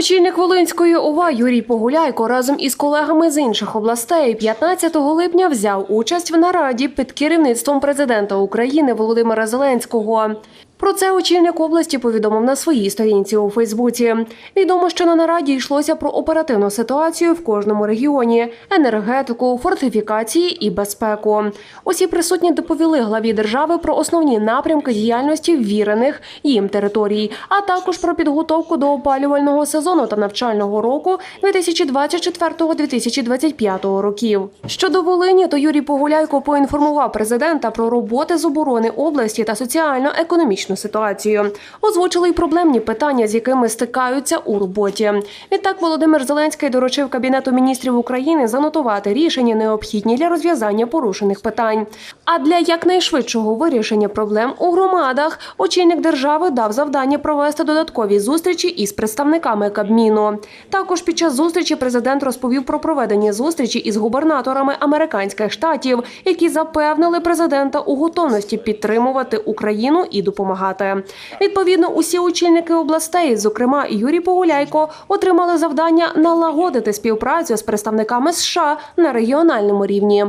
Очільник Волинської ОВА Юрій Погуляйко разом із колегами з інших областей 15 липня взяв участь в нараді під керівництвом президента України Володимира Зеленського. Про це очільник області повідомив на своїй сторінці у Фейсбуці. Відомо, що на нараді йшлося про оперативну ситуацію в кожному регіоні, енергетику, фортифікації і безпеку. Усі присутні доповіли главі держави про основні напрямки діяльності ввірених їм територій, а також про підготовку до опалювального сезону та навчального року 2024-2025 років. Щодо Волині, то Юрій Погуляйко поінформував президента про роботи з оборони області та соціально-економічну ситуацію. Озвучили й проблемні питання, з якими стикаються у роботі. Відтак Володимир Зеленський доручив Кабінету міністрів України занотувати рішення, необхідні для розв'язання порушених питань. А для якнайшвидшого вирішення проблем у громадах очільник держави дав завдання провести додаткові зустрічі із представниками Кабміну. Також під час зустрічі президент розповів про проведення зустрічі із губернаторами американських штатів, які запевнили президента у готовності підтримувати Україну і допомагати. Відповідно, усі очільники областей, зокрема Юрій Погуляйко, отримали завдання налагодити співпрацю з представниками США на регіональному рівні.